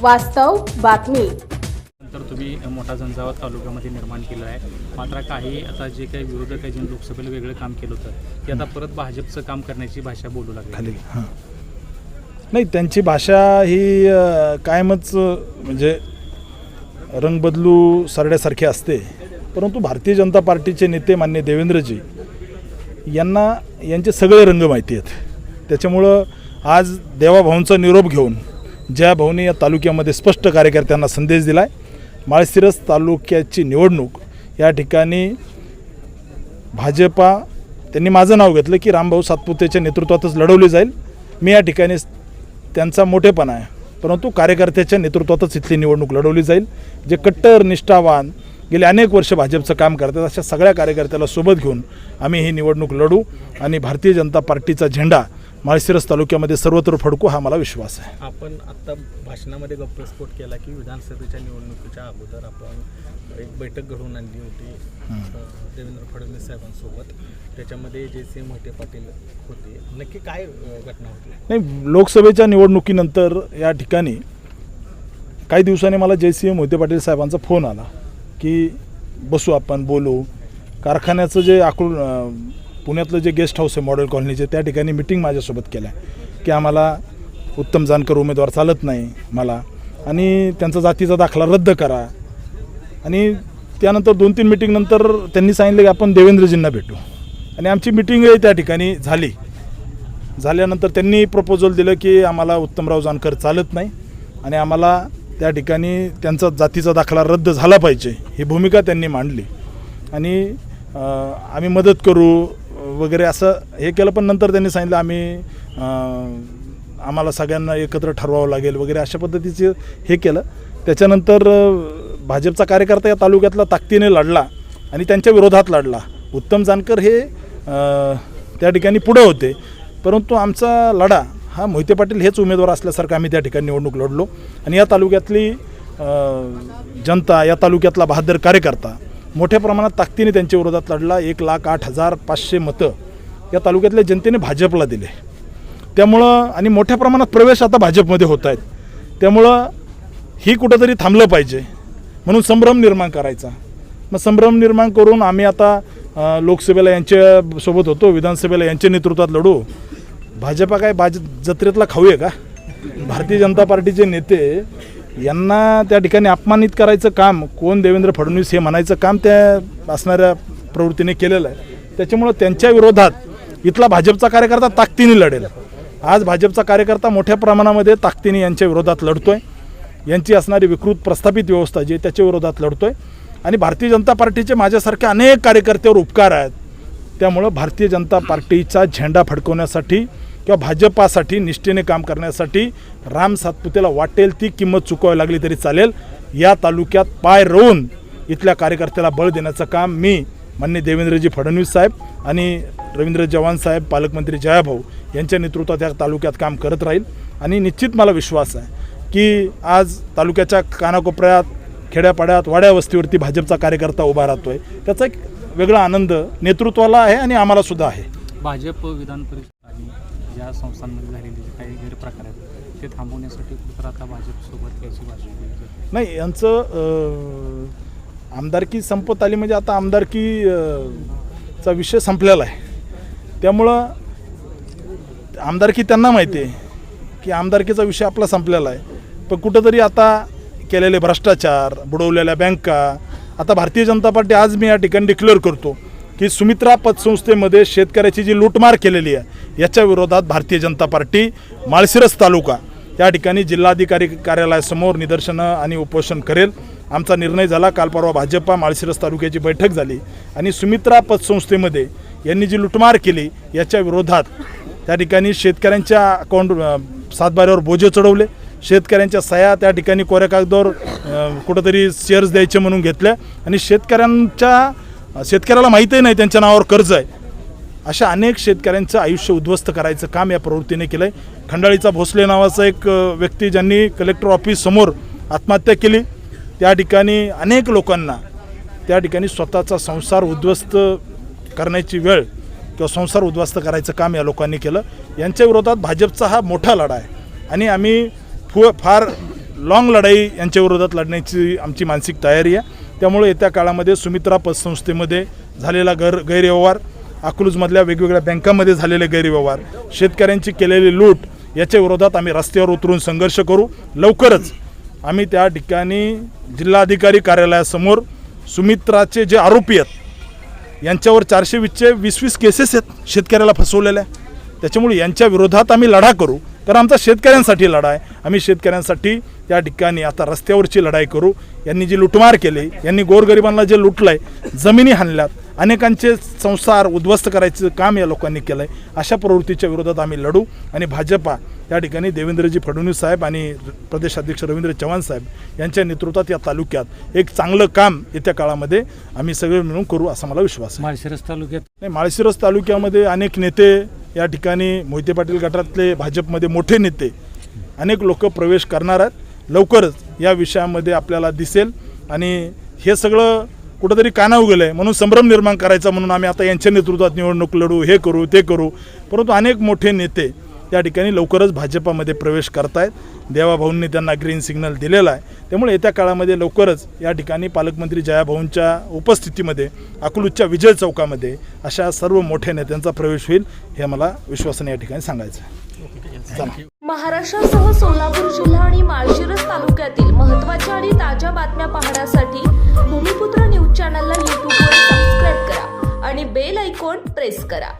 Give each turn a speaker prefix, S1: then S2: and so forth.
S1: वास्तव बातमी.
S2: नंतर तुम्ही मोठा झंझावात तालुक्यामध्ये निर्माण केलं आहे. मात्र काही आता जे काही विरोधक आहे ज्यांनी लोकसभेला वेगळं काम केलं होतं ते आता परत भाजपचं काम करण्याची भाषा बोलू लागली.
S3: हां. नाही त्यांची भाषा ही कायमच म्हणजे रंग बदलू सरड्यासारखी असते. परंतु भारतीय जनता पार्टीचे नेते मान्य देवेंद्रजी यांना यांचे सगळे रंग माहिती आहेत. त्याच्यामुळं आज देवाभाऊंचा निरोप घेऊन ज्या भाऊने या तालुक्यामध्ये स्पष्ट कार्यकर्त्यांना संदेश दिला आहे माळशिरस तालुक्याची निवडणूक या ठिकाणी भाजपा त्यांनी माझं नाव घेतलं की रामभाऊ सातपुतेच्या नेतृत्वातच लढवली जाईल. मी या ठिकाणी त्यांचा मोठेपणा आहे. परंतु कार्यकर्त्याच्या नेतृत्वातच इथली निवडणूक लढवली जाईल. जे कट्टर निष्ठावान गेले अनेक वर्ष भाजपचं काम करतात अशा सगळ्या कार्यकर्त्याला सोबत घेऊन आम्ही ही निवडणूक लढू आणि भारतीय जनता पार्टीचा झेंडा माळशिरस तालुक्यामध्ये सर्वत्र फडकू हा मला विश्वास आहे.
S4: आपण आत्ता भाषणामध्ये गप्पस्फोट केला की विधानसभेच्या निवडणुकीच्या अगोदर आपण एक बैठक घडवून आणली होती देवेंद्र फडणवीस साहेबांसोबत. त्याच्यामध्ये जे सी मोहिते पाटील होते नक्की काय घटना होती?
S3: नाही लोकसभेच्या निवडणुकीनंतर या ठिकाणी काही दिवसांनी मला जयसिंह मोहिते पाटील साहेबांचा फोन आला की बसू आपण बोलू. कारखान्याचं जे आकृ पुण्यातलं जे गेस्ट हाऊस आहे मॉडेल कॉलनीचे त्या ठिकाणी मिटिंग माझ्यासोबत केलं आहे की आम्हाला उत्तम जानकर उमेदवार चालत नाही मला. आणि त्यांचा जातीचा दाखला रद्द करा. आणि त्यानंतर दोन तीन मिटिंगनंतर त्यांनी सांगितलं की आपण देवेंद्रजींना भेटू. आणि आमची मिटिंगही त्या ठिकाणी झाली. झाल्यानंतर त्यांनी प्रपोजल दिलं की आम्हाला उत्तमराव जानकर चालत नाही. आणि आम्हाला त्या ठिकाणी त्यांचा जातीचा दाखला रद्द झाला पाहिजे ही भूमिका त्यांनी मांडली. आणि आम्ही मदत करू वगैरे असं हे केलं पण नंतर त्यांनी सांगितलं आम्ही आम्हाला सगळ्यांना एकत्र ठरवावं लागेल वगैरे अशा पद्धतीचं हे केलं. त्याच्यानंतर भाजपचा कार्यकर्ता या तालुक्यातला ताकदीने लढला आणि त्यांच्या विरोधात लढला. उत्तम जानकर हे त्या ठिकाणी पुढे होते. परंतु आमचा लढा हा मोहिते पाटील हेच उमेदवार असल्यासारखं आम्ही त्या ठिकाणी निवडणूक लढलो. आणि या तालुक्यातली जनता या तालुक्यातला बहादर कार्यकर्ता मोठ्या प्रमाणात ताकदीने त्यांच्या विरोधात लढला. एक लाख आठ हजार पाचशे मतं या तालुक्यातल्या जनतेने भाजपला दिले. त्यामुळं आणि मोठ्या प्रमाणात प्रवेश आता भाजपमध्ये होत आहेत. त्यामुळं ही कुठंतरी थांबलं पाहिजे. म्हणून संभ्रम निर्माण करायचा. मग संभ्रम निर्माण करून आम्ही आता लोकसभेला यांच्या सोबत होतो विधानसभेला यांच्या नेतृत्वात लढू. भाजपा काय बाज जत्रेतला खाऊ आहे का? भारतीय जनता पार्टीचे नेते यांना त्या ठिकाणी अपमानित करायचं काम कोण देवेंद्र फडणवीस हे म्हणायचं काम त्या असणाऱ्या प्रवृत्तीने केलेलं आहे. त्याच्यामुळं त्यांच्या विरोधात इथला भाजपचा कार्यकर्ता ताकदीने लढेल. आज भाजपचा कार्यकर्ता मोठ्या प्रमाणामध्ये ताकदीने यांच्या विरोधात लढतो आहे यांची असणारी विकृत प्रस्थापित व्यवस्था जी त्याच्या विरोधात लढतो आहे आणि भारतीय जनता पार्टीचे माझ्यासारखे अनेक कार्यकर्त्यावर उपकार आहेत. त्यामुळं भारतीय जनता पार्टीचा झेंडा फडकवण्यासाठी किंवा भाजपासाठी निष्ठेने काम करण्यासाठी राम सातपुतेला वाटेल ती किंमत चुकवावी लागली तरी चालेल. या तालुक्यात पाय रोवून इथल्या कार्यकर्त्याला बळ देण्याचं काम मी मान्य देवेंद्रजी फडणवीस साहेब आणि रवींद्र चव्हाण साहेब पालकमंत्री जयाभाऊ यांच्या नेतृत्वात या तालुक्यात काम करत राहील. आणि निश्चित मला विश्वास आहे की आज तालुक्याच्या कानाकोपऱ्यात खेड्यापाड्यात वाड्या वस्तीवरती भाजपचा कार्यकर्ता उभा राहतोय. त्याचा एक वेगळा आनंद नेतृत्वाला आहे आणि आम्हाला सुद्धा आहे.
S2: भाजप विधान परिषद ज्या संस्थांमध्ये झालेले जे काही गैरप्रकार आहेत ते थांबवण्यासाठी तर आता भाजपसोबत याची भाषा बोलली जाते.
S3: नाही यांचं आमदारकी संपत आली म्हणजे आता आमदारकी चा विषय संपलेला आहे. त्यामुळं आमदारकी त्यांना माहिती आहे की आमदारकीचा विषय आपला संपलेला आहे. पण कुठंतरी आता केलेले भ्रष्टाचार बुडवलेल्या बँका आता भारतीय जनता पार्टी आज मी या ठिकाणी डिक्लेअर करतो. की सुमित्रा पतसंस्थेमध्ये शेतकऱ्याची जी लूटमार केलेली आहे याच्या विरोधात भारतीय जनता पार्टी माळशिरस तालुका या ठिकाणी जिल्हाधिकारी कार्यालयासमोर निदर्शनं आणि उपोषण करेल. आमचा निर्णय झाला. काल परवा भाजपा माळशिरस तालुक्याची बैठक झाली आणि सुमित्रा पतसंस्थेमध्ये यांनी जी लुटमार केली याच्या विरोधात त्या ठिकाणी शेतकऱ्यांच्या अकाउंट सातबाऱ्यावर बोजे चढवले. शेतकऱ्यांच्या सह्या त्या ठिकाणी कोऱ्या कागदावर कुठंतरी शेअर्स द्यायचे म्हणून घेतल्या आणि शेतकऱ्यांच्या शेतकऱ्याला माहीतही नाही त्यांच्या नावावर कर्ज आहे. अशा अनेक शेतकऱ्यांचं आयुष्य उद्ध्वस्त करायचं काम या प्रवृत्तीने केलं आहे खंडाळीचा भोसले नावाचा एक व्यक्ती ज्यांनी कलेक्टर ऑफिस समोर आत्महत्या केली त्या ठिकाणी अनेक लोकांना त्या ठिकाणी स्वतःचा संसार उद्ध्वस्त करण्याची वेळ किंवा संसार उद्ध्वस्त करायचं काम या लोकांनी केलं. यांच्या विरोधात भाजपचा हा मोठा लढा आहे. आणि आम्ही फु फार लाँग लढाई यांच्या विरोधात लढण्याची आमची मानसिक तयारी आहे. त्यामुळे येत्या काळामध्ये सुमित्रा पतसंस्थेमध्ये झालेला गैर गैरव्यवहार अकलूजमधल्या वेगवेगळ्या बँकांमध्ये झालेले गैरव्यवहार शेतकऱ्यांची केलेली लूट याच्या विरोधात आम्ही रस्त्यावर उतरून संघर्ष करू. लवकरच आम्ही त्या ठिकाणी जिल्हाधिकारी कार्यालयासमोर सुमित्राचे जे आरोपी आहेत यांच्यावर चारशे वीसचे वीस वीस केसेस आहेत शेतकऱ्याला फसवलेल्या. त्याच्यामुळे यांच्या विरोधात आम्ही लढा करू. कारण आमचा शेतकऱ्यांसाठी लढा आहे आम्ही शेतकऱ्यांसाठी त्या ठिकाणी आता रस्त्यावरची लढाई करू. यांनी जी लुटमार केली यांनी गोरगरिबांना जे लुटलं आहे जमिनी हाणल्यात अनेकांचे संसार उद्ध्वस्त करायचं काम या लोकांनी केलं आहे अशा प्रवृत्तीच्या विरोधात आम्ही लढू आणि भाजपा या ठिकाणी देवेंद्रजी फडणवीस साहेब आणि प्रदेश अध्यक्ष रवींद्र चव्हाण साहेब यांच्या नेतृत्वात या तालुक्यात एक चांगलं काम येत्या काळामध्ये आम्ही सगळे मिळून करू असा मला विश्वास आहे.
S2: माळशिरस तालुक्यात
S3: नाही माळशिरस तालुक्यामध्ये अनेक नेते या ठिकाणी मोहिते पाटील गटातले भाजपमध्ये मोठे नेते अनेक लोक प्रवेश करणार आहेत. लवकरच या विषयामध्ये आपल्याला दिसेल. आणि हे सगळं कुठंतरी काना गेलं आहे म्हणून संभ्रम निर्माण करायचा म्हणून आम्ही आता यांच्या नेतृत्वात निवडणूक लढू हे करू ते करू. परंतु अनेक मोठे नेते या ठिकाणी लवकरच भाजपामध्ये प्रवेश करतायत. देवाभाऊंनी त्यांना ग्रीन सिग्नल दिलेला आहे. त्यामुळे येत्या काळामध्ये लवकरच या ठिकाणी पालकमंत्री जयाभाऊंच्या उपस्थितीमध्ये अकलूजच्या विजय चौकामध्ये अशा सर्व मोठ्या नेत्यांचा प्रवेश होईल हे मला विश्वासाने या ठिकाणी सांगायचं आहे.
S1: महाराष्ट्रासह सोलापूर जिल्हा आणि माळशिरस तालुक्यातील महत्त्वाच्या आणि ताज्या बातम्या पाहण्यासाठी भूमिपुत्र न्यूज चॅनलला यूट्यूबवर सबस्क्राईब करा आणि बेल ऐकॉन प्रेस करा.